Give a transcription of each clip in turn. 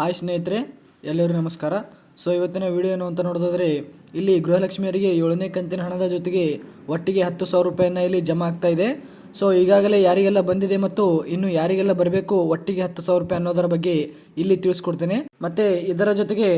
Hi ಸ್ನೇಹಿತರೆ ಎಲ್ಲರೂ ನಮಸ್ಕಾರ. ಸೊ ಇವತ್ತಿನ ವಿಡಿಯೋ ಏನು ಅಂತ ನೋಡೋದಾದರೆ, ಇಲ್ಲಿ ಗೃಹಲಕ್ಷ್ಮಿಯರಿಗೆ ಏಳನೇ ಕಂತಿನ ಹಣದ ಜೊತೆಗೆ ಒಟ್ಟಿಗೆ ಹತ್ತು ಸಾವಿರ ರೂಪಾಯಿನ ಇಲ್ಲಿ ಜಮಾ ಆಗ್ತಾ ಇದೆ. ಸೊ ಈಗಾಗಲೇ ಯಾರಿಗೆಲ್ಲ ಬಂದಿದೆ ಮತ್ತು ಇನ್ನು ಯಾರಿಗೆಲ್ಲ ಬರಬೇಕು ಒಟ್ಟಿಗೆ ಹತ್ತು ಸಾವಿರ ರೂಪಾಯಿ ಅನ್ನೋದರ ಬಗ್ಗೆ ಇಲ್ಲಿ ತಿಳಿಸ್ಕೊಡ್ತೇನೆ. ಮತ್ತು ಇದರ ಜೊತೆಗೆ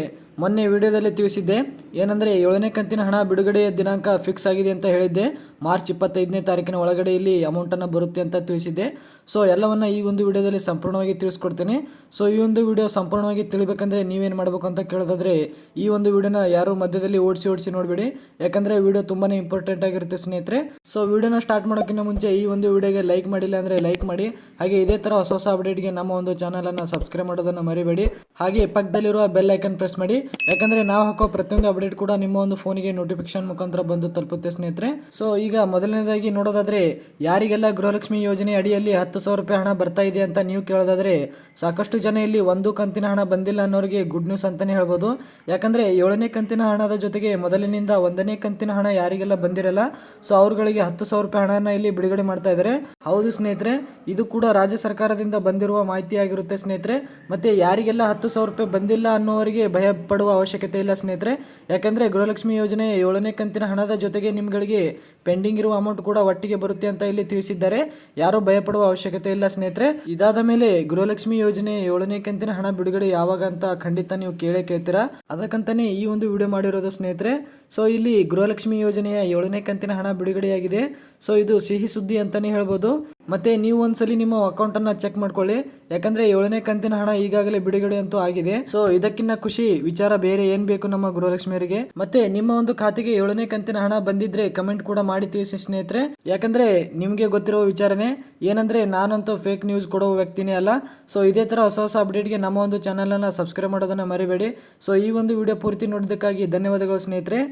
ಮೊನ್ನೆ ವಿಡಿಯೋದಲ್ಲಿ ತಿಳಿಸಿದ್ದೆ, ಏನಂದರೆ ಏಳನೇ ಕಂತಿನ ಹಣ ಬಿಡುಗಡೆಯ ದಿನಾಂಕ ಫಿಕ್ಸ್ ಆಗಿದೆ ಅಂತ ಹೇಳಿದ್ದೆ. ಮಾರ್ಚ್ ಇಪ್ಪತ್ತೈದನೇ ತಾರೀಕಿನ ಒಳಗಡೆ ಇಲ್ಲಿ ಅಮೌಂಟನ್ನು ಬರುತ್ತೆ ಅಂತ ತಿಳಿಸಿದ್ದೆ. ಸೊ ಎಲ್ಲವನ್ನು ಈ ಒಂದು ವಿಡಿಯೋದಲ್ಲಿ ಸಂಪೂರ್ಣವಾಗಿ ತಿಳಿಸ್ಕೊಡ್ತೇನೆ. ಸೊ ಈ ಒಂದು ವಿಡಿಯೋ ಸಂಪೂರ್ಣವಾಗಿ ತಿಳಿಬೇಕಂದ್ರೆ ನೀವೇನು ಮಾಡಬೇಕು ಅಂತ ಕೇಳೋದಾದ್ರೆ, ಈ ಒಂದು ವಿಡಿಯೋನ ಯಾರು ಮಧ್ಯದಲ್ಲಿ ಓಡಿಸಿ ಓಡಿಸಿ ನೋಡಬೇಡಿ. ಯಾಕಂದರೆ ವಿಡಿಯೋ ತುಂಬಾ ಇಂಪಾರ್ಟೆಂಟ್ ಆಗಿರುತ್ತೆ ಸ್ನೇಹಿತರೆ. ಸೊ ವಿಡಿಯೋನ ಸ್ಟಾರ್ಟ್ ಮಾಡೋಕ್ಕಿಂತ ಮುಂಚೆ ಈ ಒಂದು ವಿಡಿಯೋಗೆ ಲೈಕ್ ಮಾಡಿಲ್ಲ ಅಂದರೆ ಲೈಕ್ ಮಾಡಿ. ಹಾಗೆ ಇದೇ ಥರ ಹೊಸ ಹೊಸ ಅಪ್ಡೇಟ್ಗೆ ನಮ್ಮ ಒಂದು ಚಾನಲನ್ನು ಸಬ್ಸ್ಕ್ರೈಬ್ ಮಾಡೋದನ್ನು ಮರಿಬೇಡಿ. ಹಾಗೆ ಪಕ್ಕದಲ್ಲಿರುವ ಬೆಲ್ ಐಕನ್ ಪ್ರೆಸ್ ಮಾಡಿ. ಯಾಕಂದರೆ ನಾವು ಹಾಕೋ ಪ್ರತಿಯೊಂದು ಅಪ್ಡೇಟ್ ಕೂಡ ನಿಮ್ಮ ಒಂದು ಫೋನಿಗೆ ನೋಟಿಫಿಕೇಶನ್ ಮುಖಾಂತರ ಬಂದು ತಲುಪುತ್ತೆ, ಸ್ನೇಹಿತರೆ. ಸೊ ಈಗ ಮೊದಲನೇದಾಗಿ ನೋಡೋದಾದ್ರೆ, ಯಾರಿಗೆಲ್ಲ ಗೃಹಲಕ್ಷ್ಮಿ ಯೋಜನೆ ಅಡಿಯಲ್ಲಿ ಹತ್ತು ಸಾವಿರ ರೂಪಾಯಿ ಹಣ ಬರ್ತಾ ಇದೆ ಅಂತ ನೀವು ಕೇಳೋದಾದ್ರೆ, ಸಾಕಷ್ಟು ಜನ ಇಲ್ಲಿ ಒಂದು ಕಂತಿನ ಹಣ ಬಂದಿಲ್ಲ ಅನ್ನೋರಿಗೆ ಗುಡ್ ನ್ಯೂಸ್ ಅಂತಾನೆ ಹೇಳ್ಬೋದು. ಯಾಕಂದ್ರೆ ಏಳನೇ ಕಂತಿನ ಹಣದ ಜೊತೆಗೆ ಮೊದಲಿನಿಂದ ಒಂದನೇ ಕಂತಿನ ಹಣ ಯಾರಿಗೆಲ್ಲ ಬಂದಿರಲ್ಲ ಸೊ ಅವ್ರುಗಳಿಗೆ ಹತ್ತು ಸಾವಿರ ರೂಪಾಯಿ ಹಣನ ಇಲ್ಲಿ ಬಿಡುಗಡೆ ಮಾಡ್ತಾ ಇದ್ದಾರೆ. ಹೌದು, ಸ್ನೇಹಿತರೆ, ಇದು ಕೂಡ ರಾಜ್ಯ ಸರ್ಕಾರದಿಂದ ಬಂದಿರುವ ಮಾಹಿತಿ ಆಗಿರುತ್ತೆ ಸ್ನೇಹಿತರೆ. ಮತ್ತೆ ಯಾರಿಗೆಲ್ಲ ಹತ್ತು ಸಾವಿರ ರೂಪಾಯಿ ಬಂದಿಲ್ಲ ಅನ್ನೋರಿಗೆ ಭಯ ಪಡುವ ಅವಶ್ಯಕತೆ ಇಲ್ಲ ಸ್ನೇಹಿತರೆ. ಯಾಕಂದ್ರೆ ಗೃಹಲಕ್ಷ್ಮಿ ಯೋಜನೆ ಏಳನೇ ಕಂತಿನ ಹಣದ ಜೊತೆಗೆ ನಿಮ್ಗಳಿಗೆ ಪೆಂಡಿಂಗ್ ಇರುವ ಅಮೌಂಟ್ ಕೂಡ ಒಟ್ಟಿಗೆ ಬರುತ್ತೆ ಅಂತ ಇಲ್ಲಿ ತಿಳಿಸಿದ್ದಾರೆ. ಯಾರು ಭಯಪಡುವ ಅವಶ್ಯಕತೆ ಇಲ್ಲ ಸ್ನೇಹಿತರೆ. ಇದಾದ ಮೇಲೆ ಗೃಹಲಕ್ಷ್ಮಿ ಯೋಜನೆ ಏಳನೇ ಕಂತಿನ ಹಣ ಬಿಡುಗಡೆ ಯಾವಾಗ ಅಂತ ಖಂಡಿತ ನೀವು ಕೇಳೇ ಕೇಳ್ತೀರಾ. ಅದಕ್ಕಂತಾನೆ ಈ ಒಂದು ವಿಡಿಯೋ ಮಾಡಿರೋದು ಸ್ನೇಹಿತರೆ. ಸೊ ಇಲ್ಲಿ ಗೃಹಲಕ್ಷ್ಮಿ ಯೋಜನೆಯ ಏಳನೇ ಕಂತಿನ ಹಣ ಬಿಡುಗಡೆಯಾಗಿದೆ. ಸೊ ಇದು ಸಿಹಿ ಸುದ್ದಿ ಅಂತಾನೆ ಹೇಳ್ಬೋದು. ಮತ್ತೆ ನೀವು ಒಂದ್ಸಲಿ ನಿಮ್ಮ ಅಕೌಂಟ್ ಅನ್ನ ಚೆಕ್ ಮಾಡ್ಕೊಳ್ಳಿ. ಯಾಕಂದ್ರೆ ಏಳನೇ ಕಂತಿನ ಹಣ ಈಗಾಗಲೇ ಬಿಡುಗಡೆ ಅಂತೂ ಆಗಿದೆ. ಸೊ ಇದಕ್ಕಿಂತ ಖುಷಿ, ವಿಚಾರ ಬೇರೆ ಏನ್ ಬೇಕು ನಮ್ಮ ಗೃಹಲಕ್ಷ್ಮಿಯರಿಗೆ ಮತ್ತೆ ನಿಮ್ಮ ಒಂದು ಖಾತೆಗೆ ಏಳನೇ ಕಂತಿನ ಹಣ ಬಂದಿದ್ರೆ ಕಮೆಂಟ್ ಕೂಡ ಮಾಡಿ ತಿಳಿಸಿ ಸ್ನೇಹಿತರೆ. ಯಾಕಂದ್ರೆ ನಿಮ್ಗೆ ಗೊತ್ತಿರೋ ವಿಚಾರನೆ, ಏನಂದ್ರೆ ನಾನಂತೂ ಫೇಕ್ ನ್ಯೂಸ್ ಕೊಡೋ ವ್ಯಕ್ತಿನೇ ಅಲ್ಲ. ಸೊ ಇದೇ ತರ ಹೊಸ ಹೊಸ ಅಪ್ಡೇಟ್ಗೆ ನಮ್ಮ ಒಂದು ಚಾನಲ್ ಅನ್ನ ಸಬ್ಸ್ಕ್ರೈಬ್ ಮಾಡೋದನ್ನ ಮರಿಬೇಡಿ. ಸೊ ಈ ಒಂದು ವಿಡಿಯೋ ಪೂರ್ತಿ ನೋಡಿದ್ದಕ್ಕಾಗಿ ಧನ್ಯವಾದಗಳು ಸ್ನೇಹಿತರೆ.